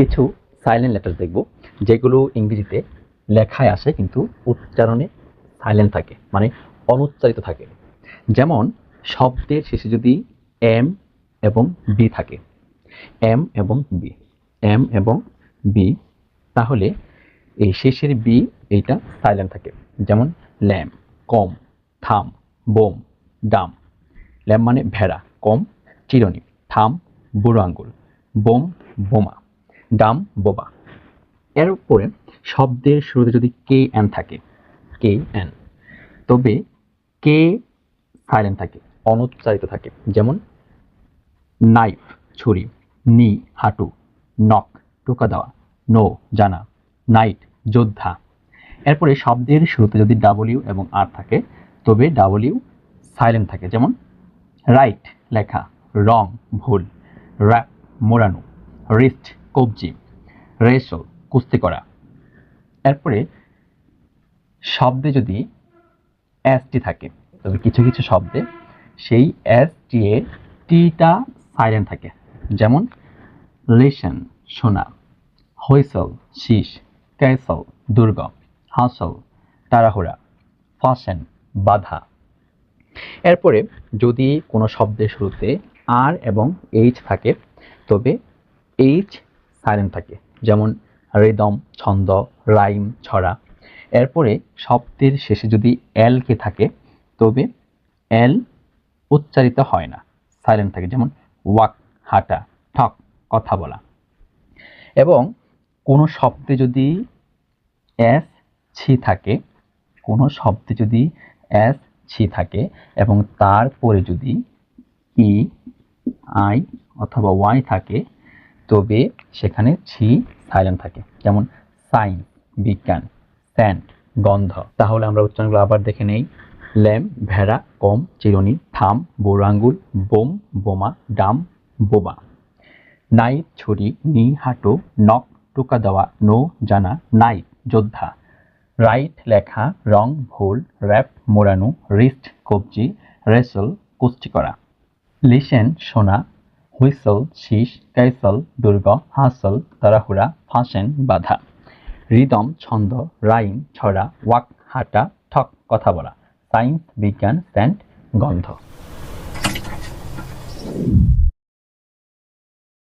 কিছু silent letter দেখব, যেগুলো ইংরেজিতে লেখায় আসে কিন্তু উচ্চারণে সাইলেন্ট থাকে মানে অনুচ্চারিত থাকে। যেমন, শব্দের শেষে যদি এম এবং বি থাকে এম এবং বি এম এবং বি তাহলে এই শেষের বি এইটা সাইলেন্ট থাকে। যেমন, ল্যাম, কম, থাম, বোম, ডাম। ল্যাম মানে ভেড়া, কম, চিরনি, থাম, বুড়ো আঙ্গুল বোম, বোমা। ডাম, বোবা। এর উপরে শব্দের শুরুতে যদি কে এন থাকে, কে এন, তবে কে সাইলেন্ট থাকে অনুচ্চারিত থাকে। যেমন, নাইফ, ছুরি, নি, হাঁটু নক টোকা দেওয়া, নো, জানা, নাইট, যোদ্ধা। এরপরে শব্দের শুরুতে যদি ডাব্লিউ এবং আর থাকে, তবে ডাব্লিউ সাইলেন্ট থাকে। যেমন, রাইট লেখা, রং, ভুল, র্যাপ, মোড়ানো, রিস্ট কবজি রেসল কুস্তি করা। এরপরে শব্দে যদি এসটি থাকে, তবে কিছু কিছু শব্দে সেই এস টি এ টিটা সাইলেন্ট থাকে। যেমন লিসন সোনা হুইসল শীষ ক্যাসল দুর্গ, হাসল, তাড়াহুড়া, ফাসেন, বাধা। এরপরে যদি কোনো শব্দের শুরুতে আর এবং এইচ থাকে, তবে এইচ সাইলেন্ট থাকে, যেমন রেদম, ছন্দ, রাইম, ছড়া। এরপরে শব্দের শেষে যদি এল কে থাকে, তবে এল উচ্চারিত হয় না, সাইলেন্ট থাকে, যেমন ওয়াক, হাঁটা, ঠক, কথা বলা। এবং কোনো শব্দে যদি এস, ছি থাকে, কোনো শব্দে যদি এস, ছি থাকে, এবং তারপরে যদি ই, আই অথবা ওয়াই থাকে তবে সেখানে ছি, সাইলেন্ট থাকে। যেমন সাইন, বিজ্ঞান স্যান্ড গন্ধ। তাহলে আমরা উচ্চারণগুলো আবার দেখে নেই। ল্যাম ভেড়া, কম, চিরুনি, থাম বুড়ো আঙ্গুল বোম, বোমা, ডাম বোবা নাইট, ছুরি, নি, হাঁটু নক টোকা দেওয়া, নো, জানা, নাইট, যোদ্ধা। রাইট, লেখা, রং, ভুল, র্যাপ, মোড়ানো, রিস্ট, কবজি, রেসল, কুস্তি করা। লিসেন শোনা হুইসল, শীষ, কাইসল, দুর্গ, হাসল, তাড়াহুড়া, ফাঁসেন, বাধা। রিদম, ছন্দ, রাইম, ছড়া, ওয়াক, হাঁটা, ঠক, কথা বলা। সায়েন্স বিজ্ঞান স্যান্ড গন্ধ।